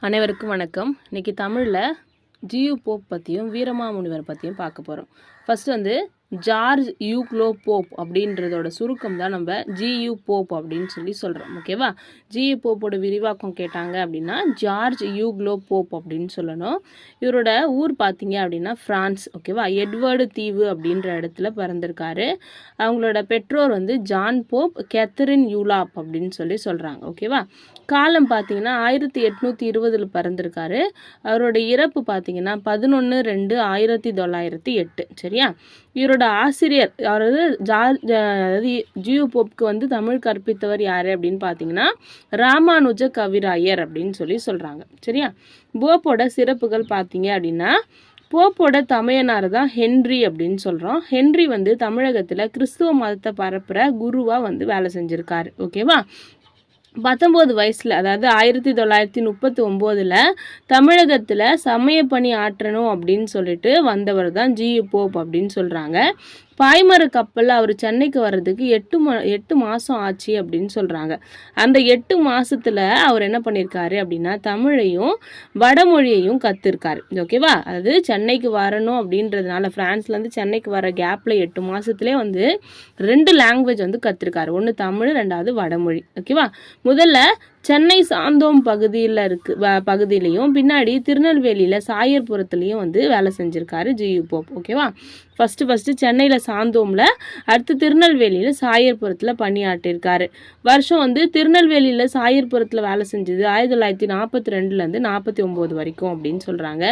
அனைவருக்கும் வணக்கம். இன்னைக்கு தமிழில் ஜியு போப் பற்றியும் வீரமாமுனிவர் பற்றியும் பார்க்க போகிறோம் ஃபஸ்ட்டு வந்து ஜார்ஜ் யூக்லோ போப் அப்படின்றதோட சுருக்கம் தான் நம்ம ஜியு போப் அப்படின்னு சொல்லி சொல்கிறோம் ஓகேவா ஜியு போப்போட விரிவாக்கம் கேட்டாங்க அப்படின்னா ஜார்ஜ் யூக்லோ போப் அப்படின்னு சொல்லணும். இவரோட ஊர் பார்த்தீங்க அப்படின்னா ஃப்ரான்ஸ் ஓகேவா எட்வர்டு தீவு அப்படின்ற இடத்துல பிறந்திருக்காரு. அவங்களோட பெற்றோர் வந்து ஜான் போப் கேத்தரின் யூலாப் அப்படின்னு சொல்லி சொல்கிறாங்க ஓகேவா காலம் பார்த்தீங்கன்னா ஆயிரத்தி எட்நூற்றி இருபதில் பிறந்திருக்காரு. அவரோட இறப்பு பார்த்தீங்கன்னா பதினொன்று ரெண்டு ஆயிரத்தி தொள்ளாயிரத்தி எட்டு சரியா? இவரோட ஆசிரியர் அதாவது ஜார்ஜ் அதாவது ஜியு போப்க்கு வந்து தமிழ் கற்பித்தவர் யார் அப்படின்னு பார்த்தீங்கன்னா ராமானுஜ கவிராயர் அப்படின்னு சொல்லி சொல்கிறாங்க சரியா? போப்போட சிறப்புகள் பார்த்தீங்க அப்படின்னா போப்போட தமையனார் தான் ஹென்றி அப்படின்னு சொல்கிறோம் ஹென்றி வந்து தமிழகத்தில் கிறிஸ்துவ மதத்தை பரப்புகிற குருவாக வந்து வேலை செஞ்சுருக்காரு. ஓகேவா? பத்தொம்போது வயசில் அதாவது ஆயிரத்தி தொள்ளாயிரத்தி முப்பத்தி ஒம்போதில் தமிழகத்தில் சமய பணி ஆற்றணும் அப்படின்னு சொல்லிட்டு வந்தவர் தான் ஜியு போப் அப்படின்னு சொல்கிறாங்க பாய்மர கப்பலில் அவர் சென்னைக்கு வர்றதுக்கு எட்டு மா எட்டு மாதம் ஆச்சு அப்படின்னு சொல்கிறாங்க அந்த எட்டு மாதத்தில் அவர் என்ன பண்ணியிருக்காரு அப்படின்னா தமிழையும் வடமொழியையும் கற்றுருக்காரு ஓகேவா அதாவது சென்னைக்கு வரணும் அப்படின்றதுனால ஃப்ரான்ஸ்லேருந்து சென்னைக்கு வர கேப்பில் எட்டு மாதத்துலேயே வந்து ரெண்டு லாங்குவேஜ் வந்து கற்றுருக்காரு ஒன்று தமிழ் ரெண்டாவது வடமொழி. ஓகேவா முதல்ல சென்னை சாந்தோம் பகுதியில் இருக்கு வ- பகுதியிலையும் பின்னாடி திருநெல்வேலியில் சாயர்புரத்துலேயும் வந்து வேலை செஞ்சுருக்காரு G U Pope first first சென்னையில் சாந்தோமில் அடுத்து திருநெல்வேலியில் சாயர்புரத்தில் பணியாற்றியிருக்காரு வருஷம் வந்து திருநெல்வேலியில் சாயர்புரத்தில் வேலை செஞ்சது ஆயிரத்தி தொள்ளாயிரத்தி நாற்பத்தி ரெண்டுலேருந்து நாற்பத்தி ஒம்பது வரைக்கும் அப்படின்னு சொல்கிறாங்க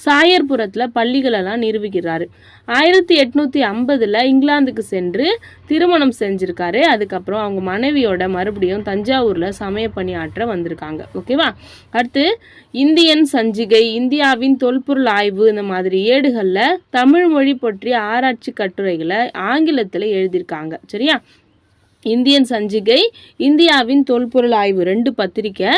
சாயர்புரத்தில் பள்ளிகளெல்லாம் நிறுவுகிறாரு ஆயிரத்தி எட்நூற்றி ஐம்பதில் இங்கிலாந்துக்கு சென்று திருமணம் செஞ்சுருக்காரு. அதுக்கப்புறம் அவங்க மனைவியோட மறுபடியும் தஞ்சாவூரில் சமய பணியாற்ற வந்திருக்காங்க. ஓகேவா? அடுத்து இந்தியன் சஞ்சிகை இந்தியாவின் தொல்பொருள் ஆய்வு இந்த மாதிரி ஏடுகளில் தமிழ் மொழி பற்றிய ஆராய்ச்சி கட்டுரைகளை ஆங்கிலத்தில் எழுதியிருக்காங்க. சரியா? இந்தியன் சஞ்சிகை இந்தியாவின் தொல்பொருள் ஆய்வு ரெண்டு பத்திரிக்கை.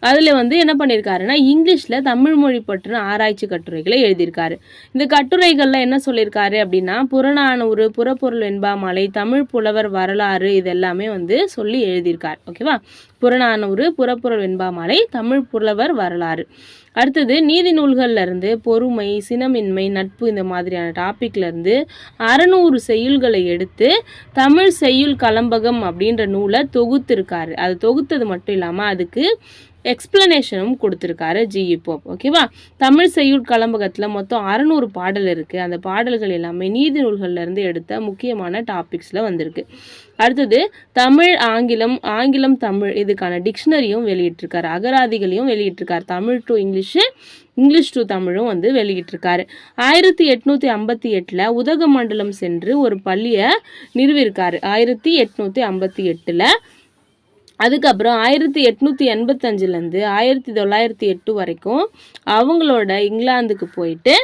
அதில் வந்து என்ன பண்ணியிருக்காருன்னா இங்கிலீஷில் தமிழ் மொழி பற்றின ஆராய்ச்சி கட்டுரைகளை எழுதியிருக்காரு. இந்த கட்டுரைகளில் என்ன சொல்லியிருக்காரு அப்படின்னா புறநானூறு புறப்பொருள் வெண்பாமலை தமிழ் புலவர் வரலாறு இதெல்லாமே வந்து சொல்லி எழுதியிருக்கார். ஓகேவா? புறநானூறு புறப்பொருள் வெண்பாமலை தமிழ் புலவர் வரலாறு. அடுத்தது நீதி நூல்கள்ல இருந்து பொறுமை சினமின்மை நட்பு இந்த மாதிரியான டாபிக்ல இருந்து அறநூறு செய்யுள்களை எடுத்து தமிழ் செய்யுள் கலம்பகம் அப்படின்ற நூலை தொகுத்திருக்காரு. அது தொகுத்தது மட்டும் இல்லாமல் அதுக்கு எக்ஸ்பிளனேஷனும் கொடுத்துருக்காரு ஜிஇ போப் ஓகேவா தமிழ் செய்யுள் கலம்பகத்தில் மொத்தம் அறநூறு பாடல் இருக்குது அந்த பாடல்கள் எல்லாமே நீதி நூல்கள்லேருந்து எடுத்த முக்கியமான டாபிக்ஸில் வந்திருக்கு. அடுத்தது தமிழ் ஆங்கிலம் ஆங்கிலம் தமிழ் இதுக்கான டிக்ஷனரியும் வெளியிட்டிருக்காரு. அகராதிகளையும் வெளியிட்டிருக்காரு. Tamil to English English to தமிழும் வந்து வெளியிட்டிருக்காரு. ஆயிரத்தி எட்நூற்றி ஐம்பத்தி எட்டில் உதகமண்டலம் சென்று ஒரு பள்ளியை நிறுவியிருக்காரு. ஆயிரத்தி எட்நூற்றி ஐம்பத்தி எட்டில் அதுக்கப்புறம் ஆயிரத்தி எட்நூற்றி எண்பத்தஞ்சிலேருந்து ஆயிரத்தி தொள்ளாயிரத்தி எட்டு வரைக்கும் அவங்களோட இங்கிலாந்துக்கு போயிட்டு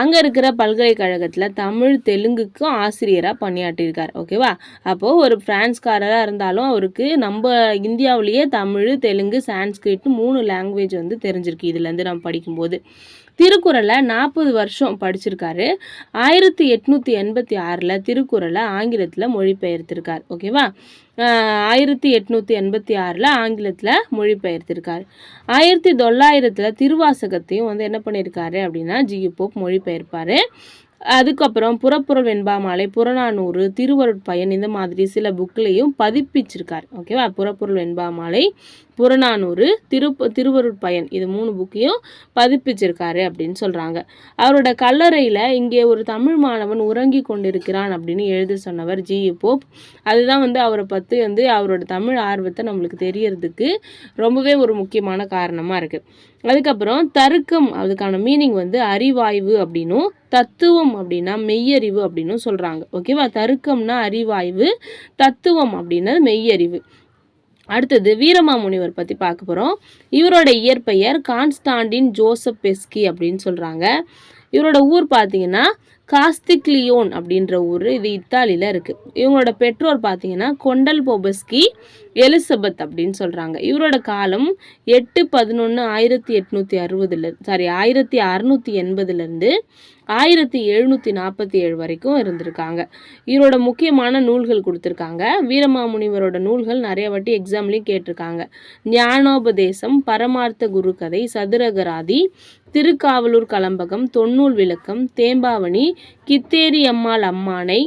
அங்கே இருக்கிற பல்கலைக்கழகத்தில் தமிழ் தெலுங்குக்கும் ஆசிரியராக பணியாற்றியிருக்கார். ஓகேவா அப்போது ஒரு ஃப்ரான்ஸ்காரராக இருந்தாலும் அவருக்கு நம்ம இந்தியாவிலேயே தமிழ் தெலுங்கு சான்ஸ்கிரிட் மூணு லாங்குவேஜ் வந்து தெரிஞ்சிருக்கு. இதுலேருந்து நம்ம படிக்கும்போது. திருக்குறளை நாற்பது வருஷம் படிச்சிருக்காரு. ஆயிரத்தி எட்நூற்றி எண்பத்தி ஆறில் திருக்குறளை ஆங்கிலத்தில் மொழிபெயர்த்திருக்கார். ஓகேவா ஆயிரத்தி எட்நூற்றி எண்பத்தி ஆறில் ஆங்கிலத்தில் மொழிபெயர்த்திருக்கார். ஆயிரத்தி தொள்ளாயிரத்தில் திருவாசகத்தையும் வந்து என்ன பண்ணியிருக்காரு அப்படின்னா ஜியு போப் மொழிபெயர்ப்பார். அதுக்கப்புறம் புறப்பொருள் வெண்பாமாலை புறநானூறு திருவருட்பயன் இந்த மாதிரி சில புக்லேயும் பதிப்பிச்சிருக்கார். ஓகேவா புறப்பொருள் வெண்பாமாலை புறநானூறு திரு திருவருட்பயன் இது மூணு புக்கையும் பதிப்பிச்சிருக்காரு அப்படின்னு சொல்கிறாங்க அவரோட கல்லறையில் இங்கே ஒரு தமிழ் மாணவன் உறங்கி கொண்டிருக்கிறான் அப்படின்னு எழுத சொன்னவர் ஜி. போப். அதுதான் வந்து அவரை பற்றி வந்து அவரோட தமிழ் ஆர்வத்தை நம்மளுக்கு தெரியறதுக்கு ரொம்பவே ஒரு முக்கியமான காரணமாக இருக்குது அதுக்கப்புறம் தருக்கம் அதுக்கான மீனிங் வந்து அறிவாய்வு அப்படின்னும் தத்துவம் அப்படின்னா மெய்யறிவு அப்படின்னும் சொல்கிறாங்க ஓகேவா தருக்கம்னா அறிவாய்வு தத்துவம் அப்படின்னா மெய்யறிவு. அடுத்தது வீரமாமுனிவர் பற்றி பார்க்க போகிறோம் இவரோட இயற்பெயர் கான்ஸ்டாண்டின் ஜோசப் பெஸ்கி அப்படின்னு சொல்கிறாங்க இவரோட ஊர் பார்த்தீங்கன்னா காஸ்திக்லியோன் அப்படின்ற ஊர் இது இத்தாலியில் இருக்குது இவங்களோட பெற்றோர் பார்த்தீங்கன்னா கொண்டல் போபஸ்கி எலிசபெத் அப்படின்னு சொல்கிறாங்க இவரோட காலம் எட்டு பதினொன்று ஆயிரத்தி எட்நூற்றி அறுபதுல சாரி ஆயிரத்தி அறநூற்றி எண்பதுலேருந்து ஆயிரத்தி எழுநூற்றி நாற்பத்தி ஏழு வரைக்கும் இருந்திருக்காங்க. இவரோட முக்கியமான நூல்கள் கொடுத்துருக்காங்க. வீரமாமுனிவரோட நூல்கள் நிறைய வாட்டி எக்ஸாம்லேயும் கேட்டிருக்காங்க. ஞானோபதேசம் பரமார்த்த குருகதை சதுரகராதி திருக்காவலூர் கலம்பகம் தொன்னூல் விளக்கம் தேம்பாவணி கித்தேரி அம்மாள் அம்மானை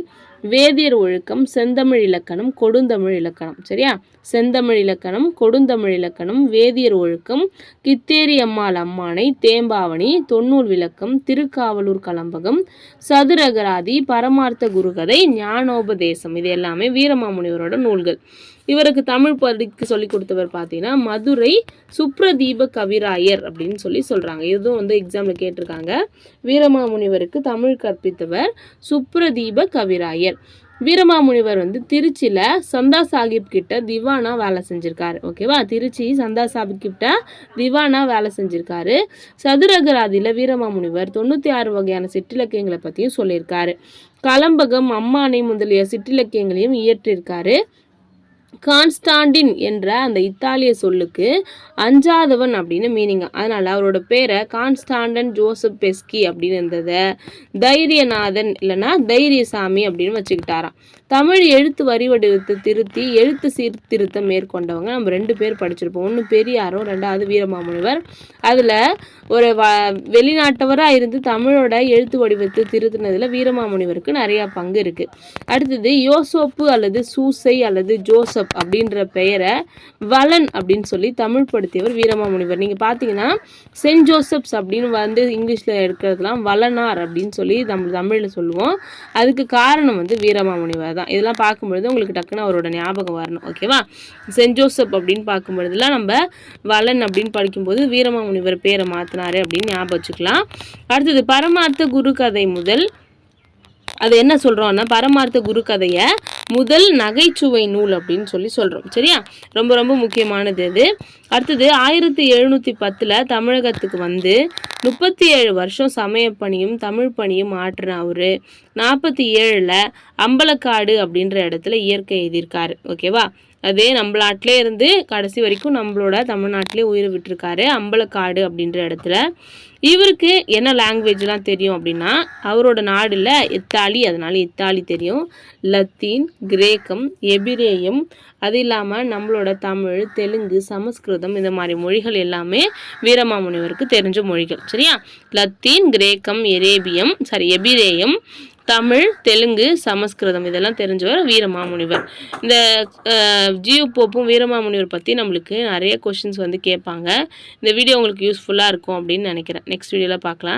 வேதியர் ஒழுக்கம் செந்தமிழ் இலக்கணம் கொடுந்தமிழ் இலக்கணம். சரியா? செந்தமிழ் இலக்கணம் கொடுந்தமிழ் இலக்கணம் வேதியர் ஒழுக்கம் கித்தேரி அம்மாள் அம்மானை தேம்பாவணி தொன்னூல் விளக்கம் திருக்காவலூர் கலம்பகம் சதுரகராதி பரமார்த்த குருகதை ஞானோபதேசம். இது எல்லாமே வீரமாமுனிவரோட நூல்கள். இவருக்கு தமிழ் படிக்க சொல்லி கொடுத்தவர் பார்த்தீங்கன்னா மதுரை சுப்ரதீப கவிராயர் அப்படின்னு சொல்லி சொல்கிறாங்க இதுவும் வந்து எக்ஸாமில் கேட்டிருக்காங்க. வீரமாமுனிவருக்கு தமிழ் கற்பித்தவர் சுப்ரதீப கவிராயர். வீரமாமுனிவர் வந்து திருச்சியில் சந்தா சாஹிப் கிட்ட திவானா வேலை செஞ்சுருக்காரு. ஓகேவா திருச்சி சந்தா சாஹிப் கிட்ட திவானா வேலை செஞ்சுருக்காரு. சதுரகராதியில் வீரமாமுனிவர் தொண்ணூற்றி ஆறு வகையான சிற்றிலக்கியங்களை பற்றியும் சொல்லியிருக்காரு. கலம்பகம் அம்மானை முதலிய சிற்றிலக்கியங்களையும் இயற்றியிருக்காரு கான்ஸ்டாண்டின் என்ற அந்த இத்தாலிய சொல்லுக்கு அஞ்சாதவன் அப்படின்னு மீனிங் அதனால் அவரோட பேரை கான்ஸ்டாண்டன் ஜோசப் பெஸ்கி அப்படின்னு இருந்ததை தைரியநாதன் இல்லைன்னா தைரியசாமி அப்படின்னு வச்சுக்கிட்டாராம். தமிழ் எழுத்து வரி வடிவத்தை திருத்தி எழுத்து சீர்திருத்தம் மேற்கொண்டவங்க. நம்ம ரெண்டு பேர் படிச்சிருப்போம். ஒன்று பெரியாரும் ரெண்டாவது வீரமாமுனிவர். அதில் ஒரு வ வெளிநாட்டவராக இருந்து தமிழோட எழுத்து வடிவத்தை திருத்தினதில் வீரமாமுனிவருக்கு நிறையா பங்கு இருக்குது அடுத்தது யோசோப்பு அல்லது சூசை அல்லது ஜோசப் அப்படின்ற பெயரை வலன் அப்படின்னு சொல்லி தமிழ் படுத்தியவர் வீரமாமுனிவர். நீங்கள் பார்த்தீங்கன்னா சென்ட் ஜோசப்ஸ் அப்படின்னு வந்து இங்கிலீஷில் இருக்கிறதுலாம் வலனார் அப்படின்னு சொல்லி நம்ம தமிழில் சொல்லுவோம். அதுக்கு காரணம் வந்து வீரமாமுனிவர். தான் இதெல்லாம் பார்க்கும்பொழுது உங்களுக்கு டக்குன்னு அவரோட ஞாபகம் வரணும். ஓகேவா? சென்ட் ஜோசப் அப்படின்னு பார்க்கும்பொழுதுலாம் நம்ம வலன் அப்படின்னு படிக்கும்போது வீரமாமுனிவர் பேரை மாற்றினாரு அப்படின்னு ஞாபகம் வச்சுக்கலாம். அடுத்தது பரமார்த்த குரு கதை முதல். அது என்ன சொல்கிறோம்னா பரமார்த்த குரு கதையை முதல் நகைச்சுவை நூல் அப்படின்னு சொல்லி சொல்கிறோம் சரியா? ரொம்ப ரொம்ப முக்கியமானது அது. அடுத்தது ஆயிரத்தி எழுநூற்றி பத்தில் தமிழகத்துக்கு வந்து முப்பத்தி ஏழு வருஷம் சமய பணியும் தமிழ் பணியும் ஆற்றின அவர். நாற்பத்தி ஏழில் அம்பலக்காடு அப்படின்ற இடத்துல இயற்கை எழுதியிருக்காரு. ஓகேவா? அதே நம்ம நாட்டிலே இருந்து கடைசி வரைக்கும் நம்மளோட தமிழ்நாட்டிலே உயிர் விட்டுருக்காரு அம்பலக்காடு அப்படின்ற இடத்துல. இவருக்கு என்ன லாங்குவேஜ்லாம் தெரியும் அப்படின்னா அவரோட நாடில் இத்தாலி அதனால இத்தாலி தெரியும். லத்தீன் கிரேக்கம் எபிரேயம் அது இல்லாமல் நம்மளோட தமிழ் தெலுங்கு சமஸ்கிருதம் இந்த மாதிரி மொழிகள் எல்லாமே வீரமாமுனிவருக்கு தெரிஞ்ச மொழிகள். சரியா? லத்தீன் கிரேக்கம் எரேபியம் சாரி எபிரேயம் தமிழ் தெலுங்கு சமஸ்கிருதம் இதெல்லாம் தெரிஞ்சவர் வீரமாமுனிவர். இந்த ஜியோ போப்பும் வீரமாமுனிவர் பற்றி நம்மளுக்கு நிறைய கொஷின்ஸ் வந்து கேட்பாங்க. இந்த வீடியோ உங்களுக்கு யூஸ்ஃபுல்லாக இருக்கும் அப்படின்னு நினைக்கிறேன். நெக்ஸ்ட் வீடியோவில் பார்க்கலாம்.